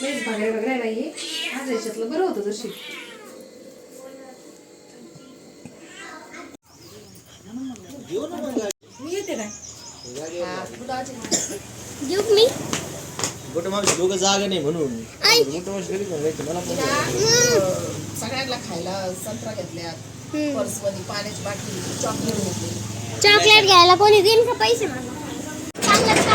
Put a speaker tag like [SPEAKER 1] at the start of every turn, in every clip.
[SPEAKER 1] लईच भागड्या वगैरे नाही माझ्या याच्यातलं बरं होतं जशी मी येते काय?
[SPEAKER 2] देऊ मी?
[SPEAKER 3] मोठं माणूस दोघं जागा नाही म्हणून.
[SPEAKER 2] आई.
[SPEAKER 3] मोठं माणूस घरी कोण राहायचं? मला पण
[SPEAKER 4] सगळ्यांना खायला संत्रा घेतल्यात. पर्समध्ये पाण्याची बाटली चॉकलेट घेतली.
[SPEAKER 2] चॉकलेट घ्यायला कोणी देईन का पैसे मला चांगलं चांगलं
[SPEAKER 1] मस्त मोठं टेम्पो केलंय का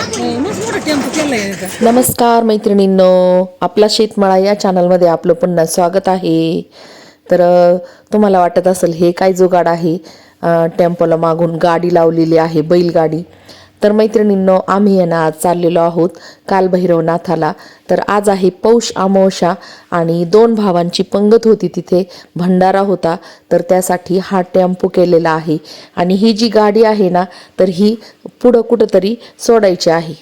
[SPEAKER 5] नमस्कार मैत्रिणींनो आपला शेतमाळा या चॅनलमध्ये आपलं पुन्हा स्वागत आहे. तर तुम्हाला वाटत असेल हे काय जुगाड आहे? टेम्पोला मागून गाडी लावलेली आहे बैलगाडी. तर मैत्रिणींनो आम्ही यांना आज चाललेलो आहोत कालभैरवनाथाला तर आज आहे पौष अमावशा आणि दोन भावांची पंगत होती तिथे भंडारा होता. तर त्यासाठी हा टेम्पो केलेला आहे. आणि ही जी गाडी आहे ना तर ही पुढं कुठंतरी सोडायची आहे.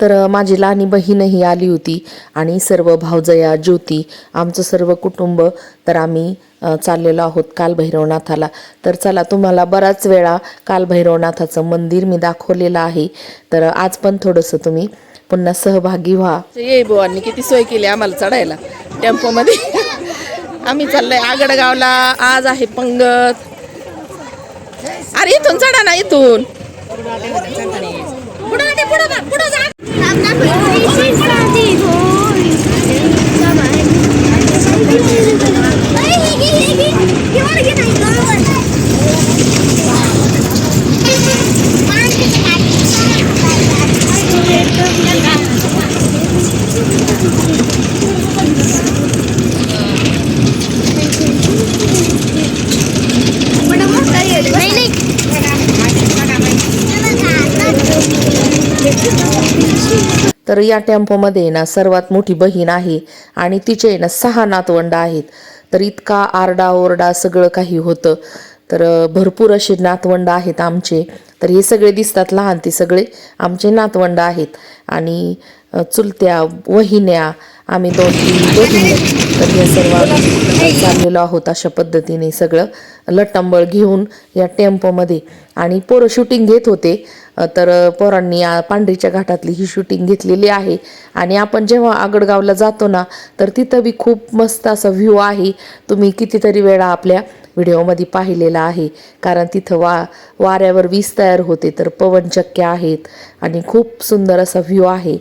[SPEAKER 5] तर माझी लहानी बहीणही आली होती आणि सर्व भावजया ज्योती आमचं सर्व कुटुंब तर आम्ही चाललेलो आहोत कालभैरवनाथाला तर चला तुम्हाला बराच वेळा कालभैरवनाथाचं मंदिर मी दाखवलेलं आहे. तर आज पण थोडंसं तुम्ही पुन्हा सहभागी व्हा.
[SPEAKER 4] ये बुवांनी किती सोय केली आम्हाला चढायला. टेम्पोमध्ये. आम्ही चाललोय आगडगावला. आज आहे पंगत. अरे इथून चढा ना इथून. पुढं नाही, पुढं पुढं जा.
[SPEAKER 5] तर या टेम्पोमध्ये ना सर्वात मोठी बहीण आहे आणि तिचे ना सहा नातवंड आहेत. तर इतका आरडाओरडा सगळं काही होतं. तर भरपूर असे नातवंड आहेत आमचे. तर हे सगळे दिसतात लहान ते सगळे आमचे नातवंड आहेत. आणि चुलत्या वहिन्या आम्ही दोन तीन तर हे सर्व चाललेलो आहोत अशा पद्धतीने सगळं. लटांबळ घेऊन या टेम्पोमध्ये. आणि पोरं शूटिंग घेत होते. तर पोरांनी पांढरीच्या घाटातली ही शूटिंग घेतलेली आहे. आणि आपण जेव्हा आगडगावला जातो ना तर तिथं बी खूप मस्त असा व्ह्यू आहे. तुम्ही कितीतरी वेळा आपल्या व्हिडिओमध्ये पाहिलेला आहे. कारण तिथं वा वाऱ्यावर वीज तयार होते तर पवनचक्के आहेत. आणि खूप सुंदर असा व्ह्यू आहे.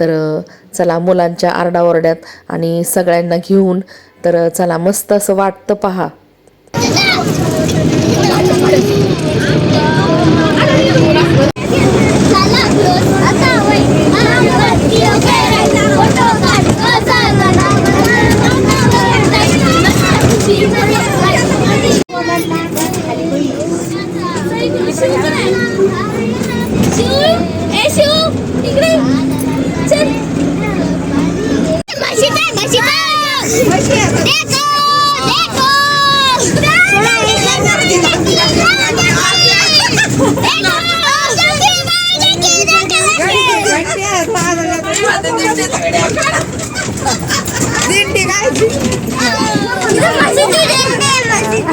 [SPEAKER 5] तर चला मुलांच्या आरडाओरड्यात आणि सगळ्यांना घेऊन तर चला मस्त असं वाटतं पहा.
[SPEAKER 4] Let's go! Let's
[SPEAKER 2] go!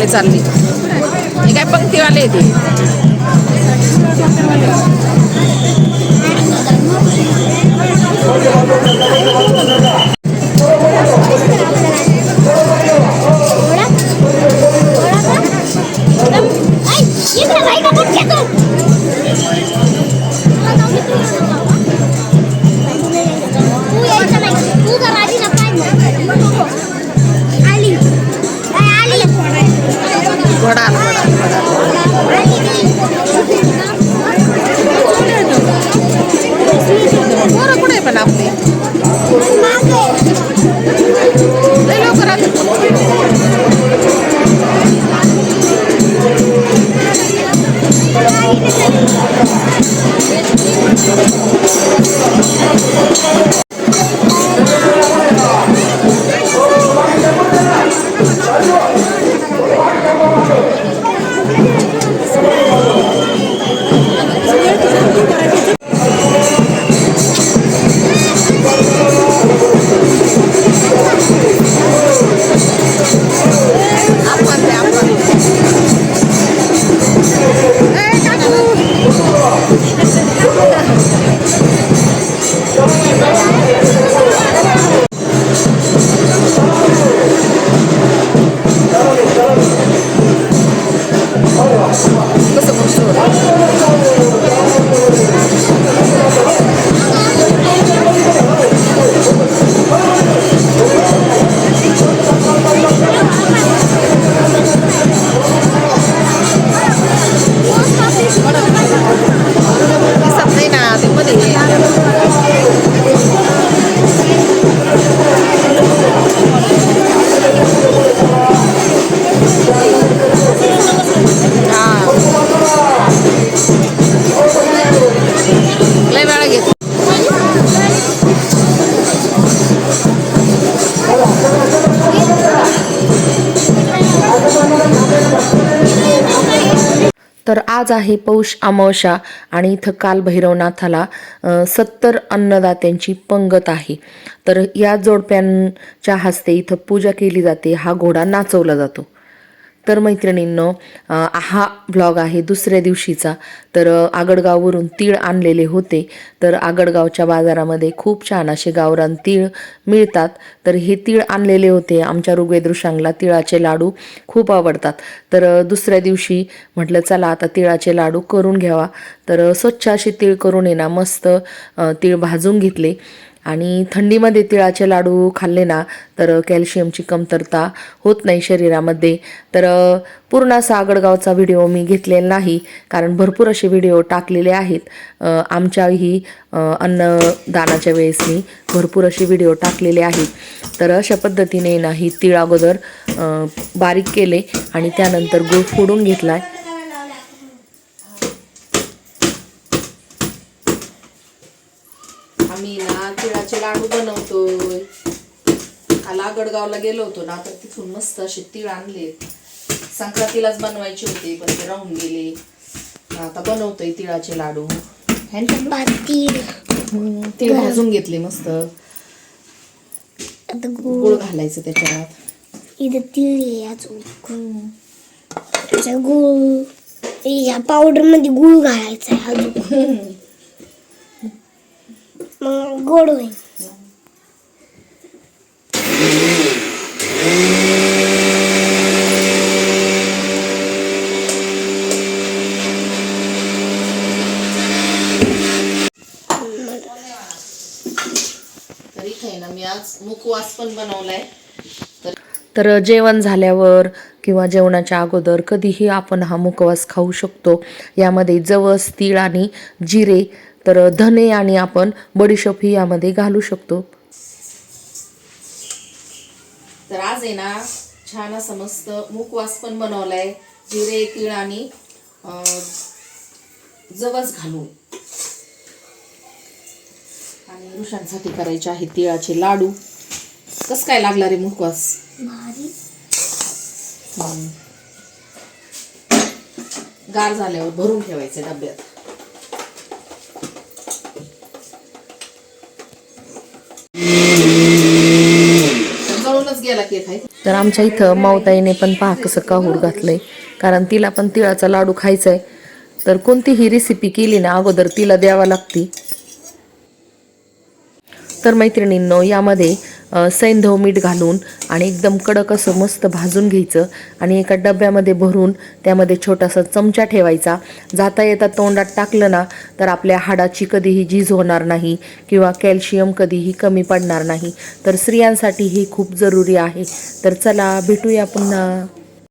[SPEAKER 2] वाले चालली.
[SPEAKER 4] हे काय पंक्तीवाले ते Thank
[SPEAKER 2] you.
[SPEAKER 5] तर आज आहे पौष अमावशा आणि इथं काल भैरवनाथाला सत्तर अन्नदात्यांची पंगत आहे. तर या जोडप्यांच्या हस्ते इथं पूजा केली जाते हा घोडा नाचवला जातो. तर मैत्रिणींनो हा ब्लॉग आहे दुसऱ्या दिवशीचा. तर आगडगाववरून तीळ आणलेले होते. तर आगडगावच्या बाजारामध्ये खूप छान असे गावरान तीळ मिळतात. तर हे तीळ आणलेले होते आमच्या ऋग्वेदृशांगला तिळाचे लाडू खूप आवडतात. तर दुसऱ्या दिवशी म्हटलं चला आता तिळाचे लाडू करून घ्यावा. तर स्वच्छ असे तीळ करून येणार मस्त तीळ भाजून घेतले. आणि थंडीमध्ये तिळाचे लाडू खाल्ले ना तर कॅल्शियमची कमतरता होत नाही शरीरामध्ये. तर पूर्ण असा आगडगावचा व्हिडिओ मी घेतलेला नाही कारण भरपूर असे व्हिडिओ टाकलेले आहेत. आमच्याही अन्नदानाच्या वेळेस मी भरपूर असे व्हिडिओ टाकलेले आहेत. तर अशा पद्धतीने ना ही अगोदर बारीक केले आणि त्यानंतर गुळ फोडून घेतला
[SPEAKER 4] आहे ना तिळाचे लाडू बनवतोय. काल आगडगावला गेलो होतो ना तर तिथून मस्त असे तीळ आणले. संक्रांतीलाच बनवायचे होते पण ते राहून गेले. आता बनवतोय तिळाचे लाडू. तीळ. भाजून घेतले मस्त.
[SPEAKER 2] गुळ.
[SPEAKER 4] घालायचं त्याच्यात.
[SPEAKER 2] इथं तिळ गुळ या पावडरमध्ये गुळ घालायचा अजून. मग गोड होईल.
[SPEAKER 4] मी आज मुकवास पण बनवलाय. तर
[SPEAKER 5] तर जेवण झाल्यावर किंवा जेवणाच्या अगोदर कधीही आपण हा मुखवास खाऊ शकतो. यामध्ये जवस तीळ आणि जिरे तर धने आणि आपण बडीशोप ही यामध्ये घालू शकतो.
[SPEAKER 4] तर आज आहे ना छान असं मस्त मुकवास पण बनवलाय जिरे तीळ आणि अं, जवस घालून. आणि ऋषांसाठी करायचे आहे तिळाचे लाडू. कस काय लागला रे मुकवास
[SPEAKER 2] भारी.
[SPEAKER 4] गार झाल्यावर भरून ठेवायचे डब्यात.
[SPEAKER 5] तर आमच्या इथं मावताईने पण पहा कसं काहूर घातलंय. कारण तिला पण तिळाचा लाडू खायचा आहे तर कोणतीही रेसिपी केली ना अगोदर तिला द्यावा लागती. तर मैत्रिणींनो यामध्ये सैंधव मीठ घालून आणि एकदम कडक असं मस्त भाजून घ्यायचं आणि एका डब्यामध्ये भरून त्यामध्ये छोटासा चमचा ठेवायचा. जाता येता तोंडात टाकलं ना तर आपल्या हाडाची कधीही झीज होणार नाही किंवा कॅल्शियम कधीही कमी पडणार नाही. तर स्त्रियांसाठी हे खूप जरुरी आहे. तर चला भेटूया पुन्हा.